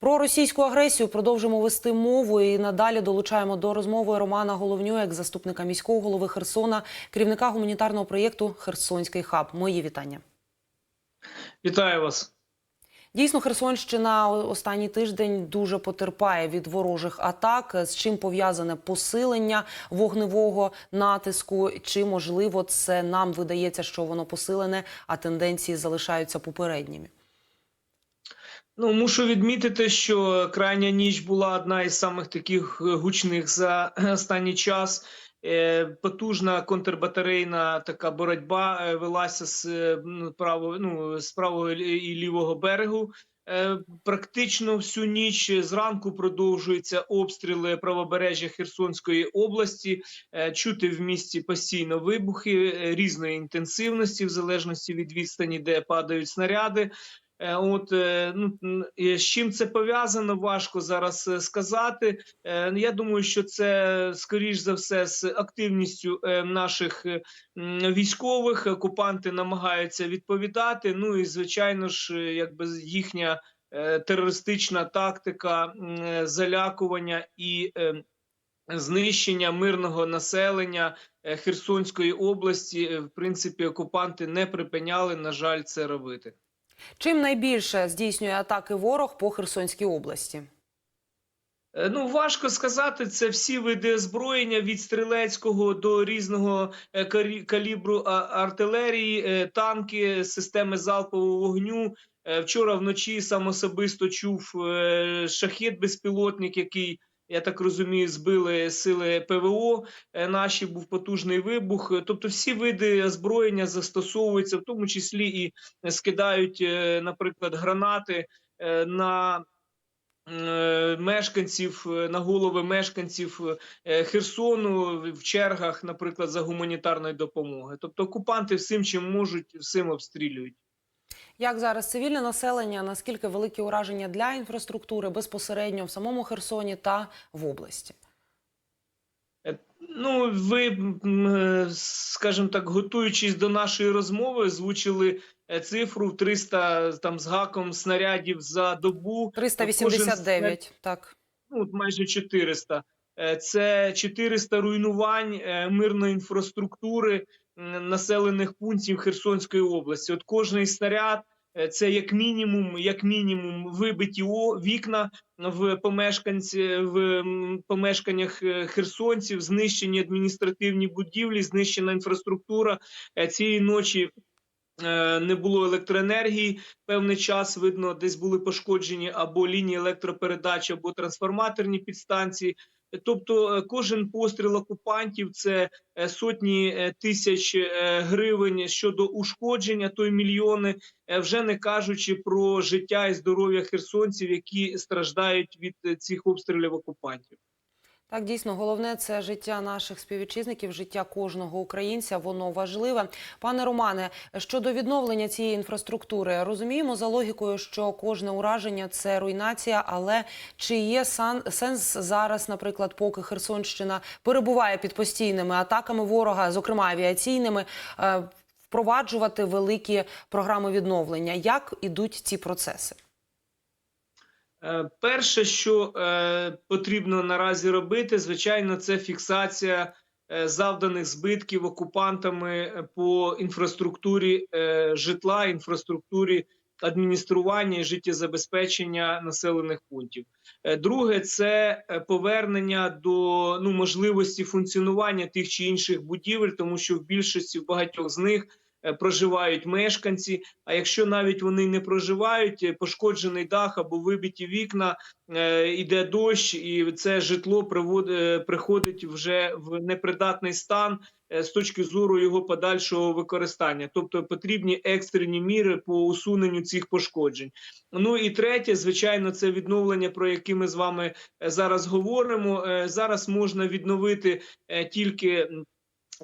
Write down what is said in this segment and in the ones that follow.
Про російську агресію продовжимо вести мову і надалі долучаємо до розмови Романа Головню, як заступника міського голови Херсона, керівника гуманітарного проєкту Херсонський хаб. Мої вітання. Вітаю вас. Дійсно, Херсонщина останній тиждень дуже потерпає від ворожих атак. З чим пов'язане посилення вогневого натиску? Чи можливо це нам видається, що воно посилене, а тенденції залишаються попередніми? Ну мушу відмітити, що крайня ніч була одна із самих таких гучних за останній час. Е, Потужна контрбатарейна така боротьба е, велася з е, правого ну, з правого і лівого берегу. Е, Практично всю ніч зранку продовжуються обстріли правобережжя Херсонської області. Е, Чути в місті постійно вибухи е, різної інтенсивності, в залежності від відстані, де падають снаряди. Е, От е, ну з чим це пов'язано, важко зараз е, сказати. Е, Я думаю, що це скоріш за все з активністю наших військових. Окупанти намагаються відповідати. Ну і звичайно ж, якби їхня терористична тактика залякування і знищення мирного населення Херсонської області. В принципі, окупанти не припиняли, на жаль, це робити. Чим найбільше здійснює атаки ворог по Херсонській області? Е, Ну, важко сказати, це всі види озброєння від стрілецького до різного е, калібру артилерії, е, танки, системи залпового вогню. Вчора вночі сам особисто чув шахет безпілотник, який, я так розумію, збили сили ПВО. Е, Наші був потужний вибух. Е, Тобто, всі види озброєння застосовуються, в тому числі і скидають, е, наприклад, гранати е, на е, мешканців е, на голови мешканців е, Херсону в чергах, наприклад, за гуманітарної допомоги. Тобто окупанти всім, чим можуть, всім обстрілюють. Як зараз цивільне населення, наскільки великі ураження для інфраструктури безпосередньо в самому Херсоні та в області? Ну, ви, е, скажімо так, готуючись до нашої розмови, озвучили е, цифру в 300 там з гаком снарядів за добу. 389, так. ну, от майже 400. Е, Це 400 руйнувань е, мирної інфраструктури населених пунктів Херсонської області. От кожний снаряд е, це як мінімум, як мінімум, вибиті вікна в помешканці в помешканнях е, херсонців, знищені адміністративні будівлі, знищена інфраструктура Е, цієї ночі. Не було електроенергії певний час. Видно, десь були пошкоджені або лінії електропередач, або трансформаторні підстанції. Тобто, е, кожен постріл окупантів це е, сотні е, тисяч гривень щодо ушкодження, то й мільйони, вже не кажучи про життя і здоров'я херсонців, які страждають від цих обстрілів окупантів. Так, дійсно, головне це життя наших співвітчизників, життя кожного українця. Воно важливе. Пане Романе, щодо відновлення цієї інфраструктури, розуміємо за логікою, що кожне ураження це руйнація. Але чи є сенс зараз, наприклад, поки Херсонщина перебуває під постійними атаками ворога, зокрема авіаційними, е, впроваджувати великі програми відновлення? Як ідуть ці процеси? Е, Перше, що е, потрібно наразі робити, звичайно, це фіксація е, завданих збитків окупантами по інфраструктурі житла, інфраструктурі адміністрування і життєзабезпечення населених пунктів. Друге, це повернення до ну можливості функціонування тих чи інших будівель, тому що в більшості в багатьох з них проживають мешканці. А якщо навіть вони не проживають, е, пошкоджений дах або вибиті вікна, е, іде дощ, і це житло е, приходить вже в непридатний стан е, з точки зору його подальшого використання. Тобто потрібні екстрені міри по усуненню цих пошкоджень. Ну і третє, звичайно, це відновлення, про яке ми з вами е, зараз говоримо. Е, Зараз можна відновити е, тільки.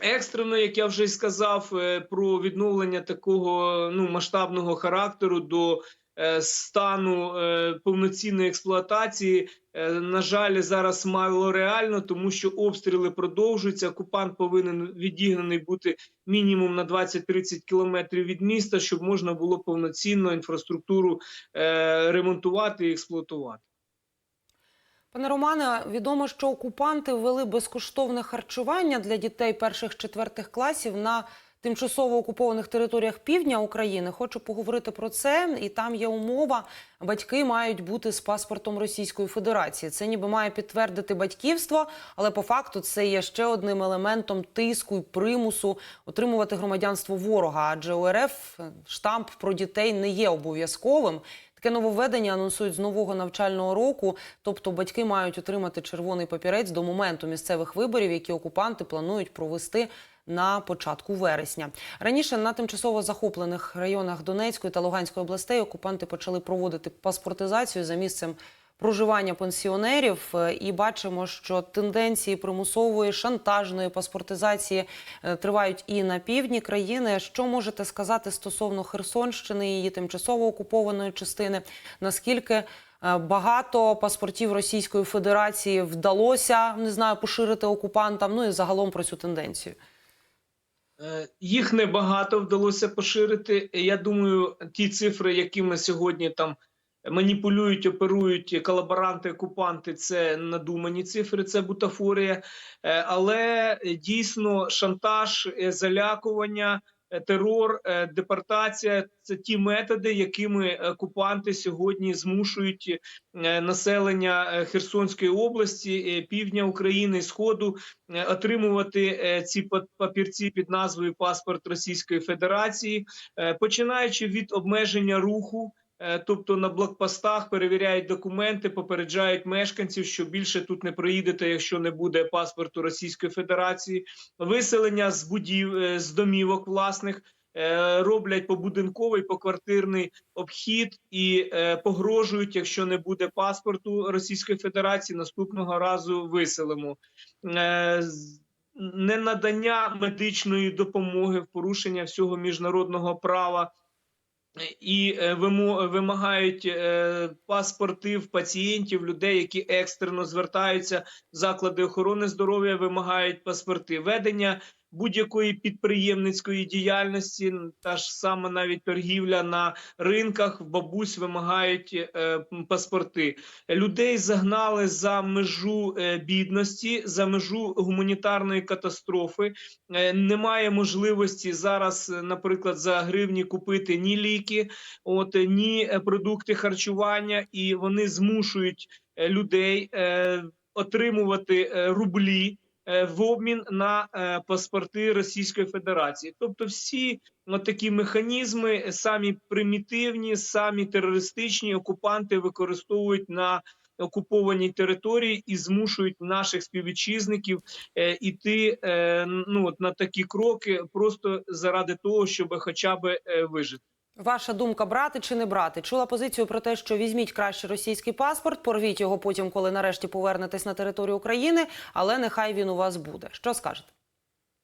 Екстрено, як я вже й сказав, е, про відновлення такого ну масштабного характеру до е, стану е, повноцінної експлуатації, на жаль, зараз мало реально, тому що обстріли продовжуються. Окупант повинен відігнаний бути мінімум на 20-30 кілометрів від міста, щоб можна було повноцінно інфраструктуру ремонтувати і експлуатувати. Пане Романе, відомо, що окупанти ввели безкоштовне харчування для дітей перших-четвертих класів на тимчасово окупованих територіях півдня України. Хочу поговорити про це. І там є умова: батьки мають бути з паспортом Російської Федерації. Це ніби має підтвердити батьківство, але по факту це є ще одним елементом тиску і примусу отримувати громадянство ворога. Адже у РФ штамп про дітей не є обов'язковим. Таке нововведення анонсують з нового навчального року. Тобто батьки мають отримати червоний папірець до моменту місцевих виборів, які окупанти планують провести на початку вересня. Раніше на тимчасово захоплених районах Донецької та Луганської областей окупанти почали проводити паспортизацію за місцем проживання пенсіонерів. Е, І бачимо, що тенденції примусової шантажної паспортизації е, тривають і на півдні країни. Що можете сказати стосовно Херсонщини, її тимчасово окупованої частини? Наскільки е, багато паспортів Російської Федерації вдалося не знаю поширити окупантам? Ну і загалом про цю тенденцію. Їх небагато вдалося поширити. Я думаю, ті цифри, якими сьогодні там маніпулюють, оперують колаборанти, окупанти, це надумані цифри, це бутафорія. Е, Але дійсно шантаж, е, залякування, е, терор, е, депортація це ті методи, якими окупанти сьогодні змушують е, населення е, Херсонської області, е, півдня України, сходу е, отримувати е, ці па- папірці під назвою паспорт Російської Федерації, е, починаючи від обмеження руху. Е, Тобто на блокпостах перевіряють документи, попереджають мешканців, що більше тут не проїдете, якщо не буде паспорту Російської Федерації, виселення з будів е, з домівок власних, е, роблять побудинковий, поквартирний обхід і погрожують, якщо не буде паспорту Російської Федерації, наступного разу виселимо. Ненадання медичної допомоги в порушення всього міжнародного права і е, вимагають е, паспорти в пацієнтів, людей, які екстрено звертаються заклади охорони здоров'я, вимагають паспорти. Ведення будь-якої підприємницької діяльності, та ж саме навіть торгівля на ринках, в бабусь вимагають е, паспорти. Людей загнали за межу е, бідності, за межу гуманітарної катастрофи. Е, Немає можливості зараз, е, наприклад, за гривні купити ні ліки, от е, ні е, продукти харчування, і вони змушують людей е, отримувати рублі. Е, В обмін на е, паспорти Російської Федерації, тобто всі от такі механізми, самі примітивні, самі терористичні окупанти використовують на окупованій території і змушують наших співвітчизників е, іти ну от на такі кроки, просто заради того, щоб хоча б вижити. Ваша думка брати чи не брати? Чула позицію про те, що візьміть краще російський паспорт, порвіть його потім, коли нарешті повернетесь на територію України, але нехай він у вас буде. Що скажете?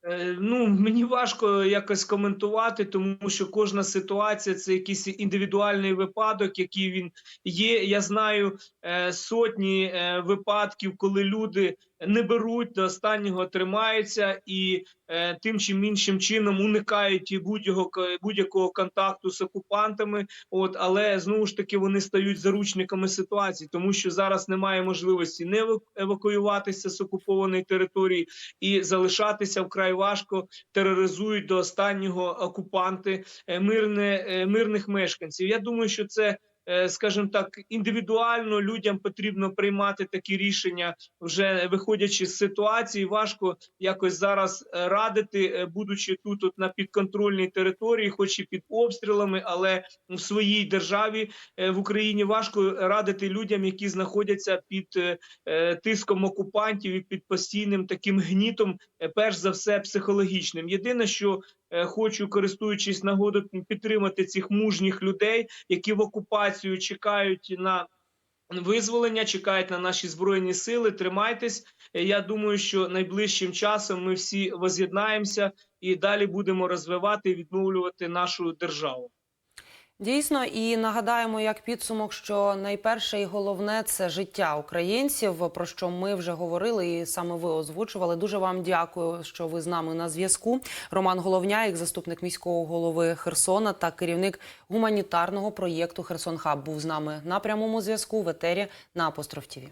Е, Ну, мені важко якось коментувати, тому що кожна ситуація це якийсь індивідуальний випадок, який він є. Я знаю е, сотні е, випадків, коли люди не беруть до останнього, тримаються і е, тим чи іншим чином уникають будь-якого будь-якого контакту з окупантами. От, але знову ж таки вони стають заручниками ситуації, тому що зараз немає можливості не еваку- евакуюватися з окупованої території і залишатися вкрай важко. Тероризують до останнього окупанти е, мирне, е, мирних мешканців. Я думаю, що це. Е, Скажімо так, індивідуально людям потрібно приймати такі рішення, вже виходячи з ситуації. Важко якось зараз е, радити, е, будучи тут, от на підконтрольній території, хоч і під обстрілами, але в своїй державі в Україні важко радити людям, які знаходяться під тиском окупантів і під постійним таким гнітом, перш за все, психологічним. Єдине, що хочу, користуючись нагодою, підтримати цих мужніх людей, які в окупацію чекають на. Визволення чекають на наші збройні сили. Тримайтесь. Е, Я думаю, що найближчим часом ми всі воз'єднаємося і далі будемо розвивати і відновлювати нашу державу. Дійсно, і нагадаємо, як підсумок, що найперше і головне це життя українців, про що ми вже говорили, і саме ви озвучували. Дуже вам дякую, що ви з нами на зв'язку. Роман Головняєк, заступник міського голови Херсона та керівник гуманітарного проєкту Херсон Хаб, був з нами на прямому зв'язку в етері на Апостроф ТІВІ.